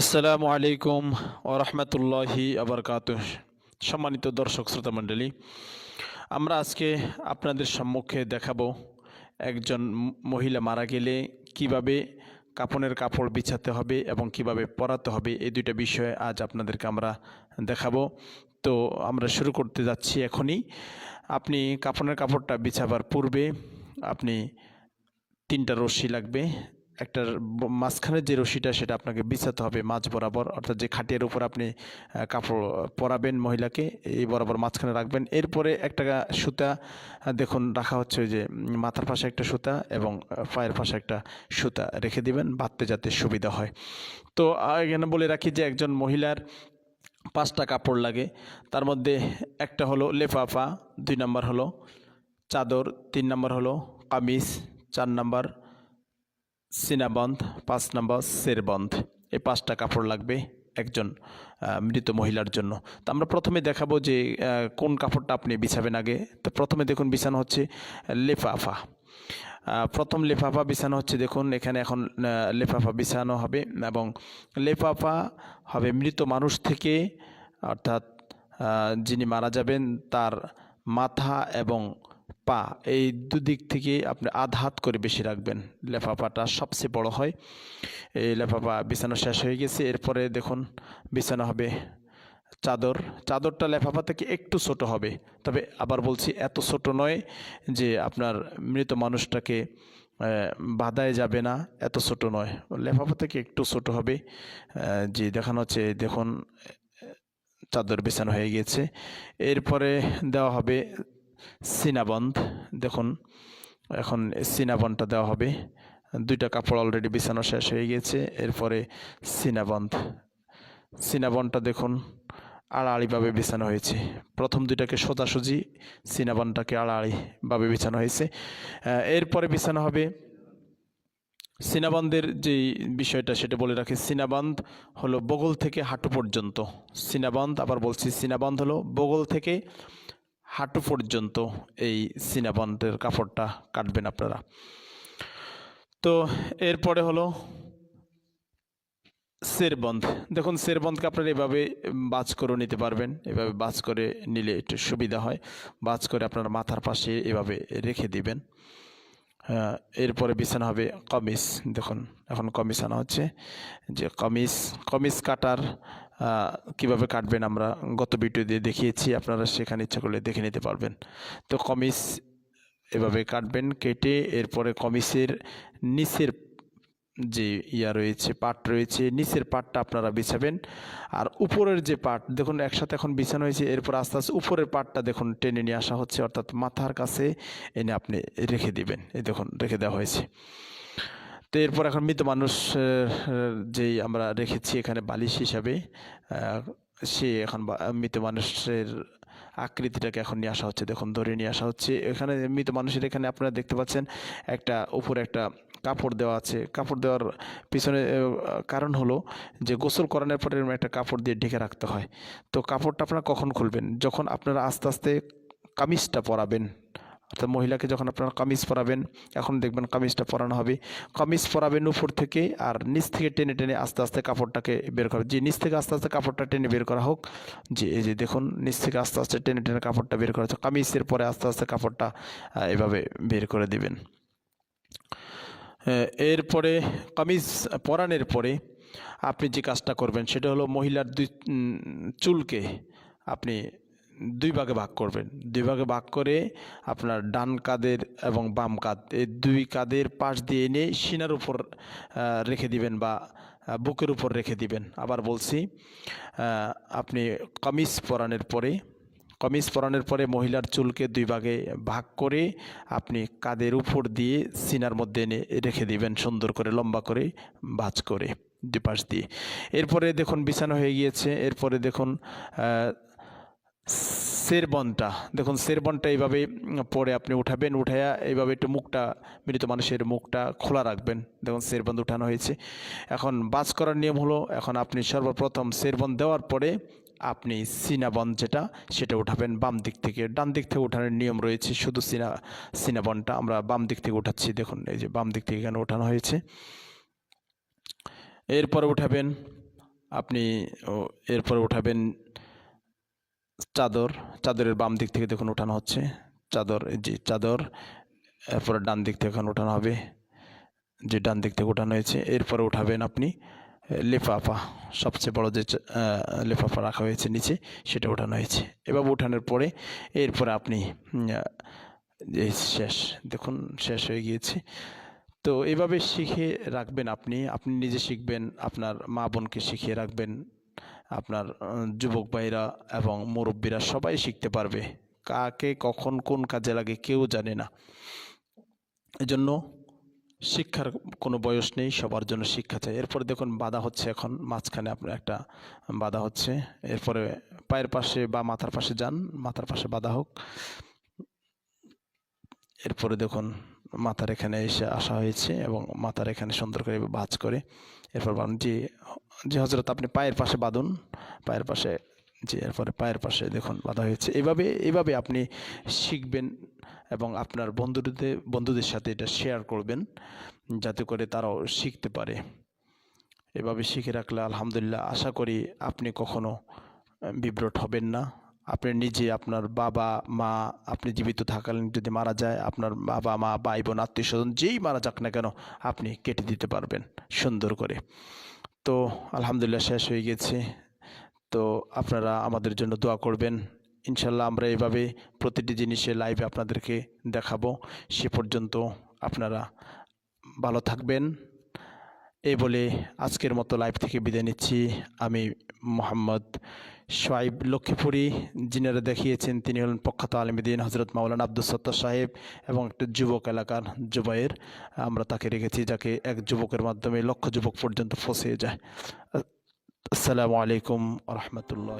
আসসালামু আলাইকুম ও রহমতুল্লাহি আবরকাত সম্মানিত দর্শক শ্রোতা মণ্ডলী, আমরা আজকে আপনাদের সম্মুখে দেখাবো একজন মহিলা মারা গেলে কীভাবে কাপনের কাপড় বিছাতে হবে এবং কীভাবে পরাতে হবে, এই দুইটা বিষয়ে আজ আপনাদেরকে আমরা দেখাবো। তো আমরা শুরু করতে যাচ্ছি এখনই। আপনি কাপনের কাপড়টা বিছাবার পূর্বে আপনি তিনটা রশ্মি লাগবে একটা মাঝখানের যে রশিটা সেটা আপনাকে বিছাতে হবে মাঝ বরাবর, অর্থাৎ যে খাটিয়ার উপর আপনি কাপড় পরাবেন মহিলাকে, এই বরাবর মাঝখানে রাখবেন। এরপরে একটা সুতা দেখুন, রাখা হচ্ছে যে মাথার পাশে একটা সুতা এবং পায়ের পাশে একটা সুতা রেখে দিবেন, বাঁধতে যাতে সুবিধা হয়। তো এখানে বলে রাখি যে একজন মহিলার পাঁচটা কাপড় লাগে। তার মধ্যে একটা হলো লেফাফা, দুই নাম্বার হলো চাদর, তিন নাম্বার হলো কামিজ, চার নাম্বার সিনাবন্ধ, পাঁচ নম্বর সেরবন্ধ। এই পাঁচটা কাপড় লাগবে একজন মৃত মহিলার জন্য। তো আমরা প্রথমে দেখাবো যে কোন কাপড়টা আপনি বিছাবেন আগে। তো প্রথমে দেখুন বিছানো হচ্ছে লেফাফা। প্রথম লেফাফা বিছানো হচ্ছে, দেখুন এখানে এখন লেফাফা বিছানো হবে এবং লেফাফা হবে মৃত মানুষ থেকে, অর্থাৎ যিনি মারা যাবেন তার মাথা এবং পা এই দুদিক থেকে আপনি আধ হাত করে বেশি রাখবেন। লেফাফাটা সবচেয়ে বড় হয়। এই লেফাফা বিছানো শেষ হয়ে গেছে। এরপরে দেখুন, বিছানো হবে চাদর। চাদরটা লেফাফা থেকে একটু ছোট হবে। তবে আবার বলছি, এত ছোট নয় যে আপনার মৃত মানুষটাকে বাধায় যাবে না। এত ছোট নয়। লেফাফা থেকে একটু ছোট হবে। যে দেখানো হচ্ছে, দেখুন চাদর বিছানো হয়ে গিয়েছে এরপরে দেওয়া হবে সিনাবন্ধ, দেখুন, এখন সিনাবনটা দেওয়া হবে। দুইটা কাপড় অলরেডি বিছানো শেষ হয়ে গিয়েছে, এরপরে সিনাবন্ধ। সিনাবনটা দেখুন, আড়াআড়িভাবে বিছানো হয়েছে। প্রথম দুইটাকে সোজাসুজি সিনাবনটাকে আড়াআড়িভাবে বিছানো হয়েছে। এরপরে বিছানো হবে সিনাবান্ধের যে বিষয়টা, সেটা বলে রাখি। সিনাবান্ধ হলো বগল থেকে হাঁটু পর্যন্ত। সিনাবান্ধ, আবার বলছি, সিনাবান্ধ হলো বগল থেকে হাঁটু পর্যন্ত এই সিনাবান্ধের কাপড়টা কাটবেন আপনারা। তো এরপরে হলো সেরবন্ধ। দেখুন, সেরবন্ধকে আপনারা এভাবে বাজ করে নিতে পারবেন, এভাবে বাজ করে নিলে একটু সুবিধা হয়। বাজ করে আপনার মাথার পাশে এভাবে রেখে দিবেন। এরপরে বিছানা হবে কমিস। দেখুন, এখন কমিস আনা হচ্ছে। যে কমিস কমিস কাটার কীভাবে কাটবেন আমরা গত ভিডিও দিয়ে দেখিয়েছি, আপনারা সেখানে ইচ্ছা করলে দেখে নিতে পারবেন। তো কমিস এভাবে কাটবেন, কেটে এরপরে কমিসের নিচের যে ইয়া রয়েছে, পাট রয়েছে, নিচের পাটটা আপনারা বিছাবেন। আর উপরের যে পাট, দেখুন একসাথে এখন বিছানো হয়েছে, এরপর আস্তে আস্তে উপরের পাটটা দেখুন টেনে নিয়ে আসা হচ্ছে, অর্থাৎ মাথার কাছে এনে আপনি রেখে দিবেন। এই দেখুন, রেখে দেওয়া হয়েছে। তো এরপর এখন মৃত মানুষ যেই আমরা রেখেছি এখানে বালিশ হিসাবে সে এখন মৃত মানুষের আকৃতিটাকে এখন নিয়ে আসা হচ্ছে। দেখুন, ধরে নিয়ে আসা হচ্ছে। এখানে মৃত মানুষের এখানে আপনারা দেখতে পাচ্ছেন একটা, উপরে একটা কাপড় দেওয়া আছে। কাপড় দেওয়ার পিছনে কারণ হলো যে গোসল করানোর পরে একটা কাপড় দিয়ে ঢেকে রাখতে হয়। তো কাপড়টা আপনারা কখন খুলবেন? যখন আপনারা আস্তে আস্তে কামিজটা পরাবেন। অর্থাৎ মহিলাকে যখন আপনারা কামিজ পরাবেন, এখন দেখবেন কামিজটা পরানো হবে। কামিজ পরাবেন উপর থেকে আর নিচ থেকে টেনে টেনে আস্তে আস্তে কাপড়টাকে বের করা। যে নিচ থেকে আস্তে আস্তে কাপড়টা টেনে বের করা হোক, যে এই যে দেখুন নিচ থেকে আস্তে আস্তে টেনে টেনে কাপড়টা বের করা হচ্ছে, কামিজের পরে আস্তে আস্তে কাপড়টা এভাবে বের করে দিবেন। এরপরে কামিজ পরানোর পরে আপনি যে কাজটা করবেন, সেটা হলো মহিলার দুই চুলকে আপনি দুই ভাগে ভাগ করবেন। দুই ভাগে ভাগ করে আপনার ডান কাদের এবং বাম কাঁধ, এই দুই কাদের পাশ দিয়ে এনে সিনার উপর রেখে দিবেন বা বুকের উপর রেখে দিবেন। আবার বলছি আপনি কামিজ পরানের পরে, কমিজ পরানোর পরে মহিলার চুলকে দুই ভাগে ভাগ করে আপনি কাদের উপর দিয়ে সিনার মধ্যে এনে রেখে দিবেন সুন্দর করে, লম্বা করে, ভাজ করে দুই পাশ দিয়ে। এরপরে দেখুন, বিছানো হয়ে গিয়েছে। এরপরে দেখুন সেরবনটা। দেখুন, সেরবনটা এইভাবে পরে আপনি উঠাবেন উঠাইয়া এইভাবে একটু মুখটা, মৃত মানুষের মুখটা খোলা রাখবেন। দেখুন, সেরবন উঠানো হয়েছে। এখন বাজ করার নিয়ম হলো, এখন আপনি সর্বপ্রথম সেরবন দেওয়ার পরে আপনি সিনাবন যেটা, সেটা উঠাবেন বাম দিক থেকে। ডান দিক থেকে উঠানোর নিয়ম রয়েছে, শুধু সিনা, সিনাবনটা আমরা বাম দিক থেকে উঠাচ্ছি। দেখুন, এই যে বাম দিক থেকে এখানে উঠানো হয়েছে। এরপরে উঠাবেন আপনি এরপরে উঠাবেন চাদর চাদরের বাম দিক থেকে দেখুন ওঠানো হচ্ছে। চাদর যে চাদর এরপরে ডান দিক থেকে এখন ওঠানো হবে। যে ডান দিক থেকে ওঠানো হয়েছে এরপরে উঠাবেন আপনি লেফাফা সবচেয়ে বড় যে আহ, রাখা হয়েছে নিচে সেটা ওঠানো হয়েছে। এভাবে ওঠানোর পরে এরপরে আপনি শেষ দেখুন শেষ হয়ে গিয়েছে। তো এভাবে শিখে রাখবেন আপনি আপনি নিজে শিখবেন আপনার মা বোনকে শিখিয়ে রাখবেন। আপনার যুবক ভাইরা এবং মুরব্বীরা সবাই শিখতে পারবে। কাকে কখন কোন কাজে লাগে কেউ জানে না। এজন্য শিক্ষার কোনো বয়স নেই, সবার জন্য শিক্ষা চাই। এরপরে দেখুন, বাধা হচ্ছে এখন, মাঝখানে আপনার একটা বাধা হচ্ছে। এরপরে পায়ের পাশে বা মাথার পাশে যান, মাথার পাশে বাধা হোক। এরপরে দেখুন, মাথার এখানে এসে আসা হয়েছে এবং মাথার এখানে সুন্দর করে ভাঁজ করে। এরপর বলেন যে যে হজরত আপনি পায়ের পাশে বাঁধুন, পায়ের পাশে যে এরপরে পায়ের পাশে দেখুন বাঁধা হয়েছে। এভাবে এভাবে আপনি শিখবেন এবং আপনার বন্ধুদের বন্ধুদের সাথে এটা শেয়ার করবেন যাতে করে তারাও শিখতে পারে। এভাবে শিখে রাখলে আলহামদুলিল্লাহ আশা করি আপনি কখনো বিব্রত হবেন না। আপনি নিজে আপনার বাবা, মা, আপনি জীবিত থাকাকালীন যদি মারা যায়, আপনার বাবা, মা, ভাই, বোন আত্মীয় স্বজন যেই মারা যাক না কেন, আপনি কেটে দিতে পারবেন সুন্দর করে। তো আলহামদুলিল্লাহ শেষ হয়ে গেছে। তো আপনারা আমাদের জন্য দোয়া করবেন। ইনশাল্লাহ আমরা এভাবে প্রতিটি জিনিসে লাইভে আপনাদেরকে দেখাবো। সে পর্যন্ত আপনারা ভালো থাকবেন। এই বলে আজকের মতো লাইভ থেকে বিদায় নিচ্ছি। আমি মোহাম্মদ সোয়াইব লক্ষ্মীপুরী, যিনারা দেখিয়েছেন তিনি হলেন প্রখ্যাত আলমদিন হজরত মাওলানা আব্দুল সত্তার সাহেব এবং একটা যুবক এলাকার যুবাইয়ের আমরা তাকে রেখেছি যাকে এক যুবকের মাধ্যমে লক্ষ যুবক পর্যন্ত ফসে যায়। আসসালামু আলাইকুম রহমতুল্লাহ।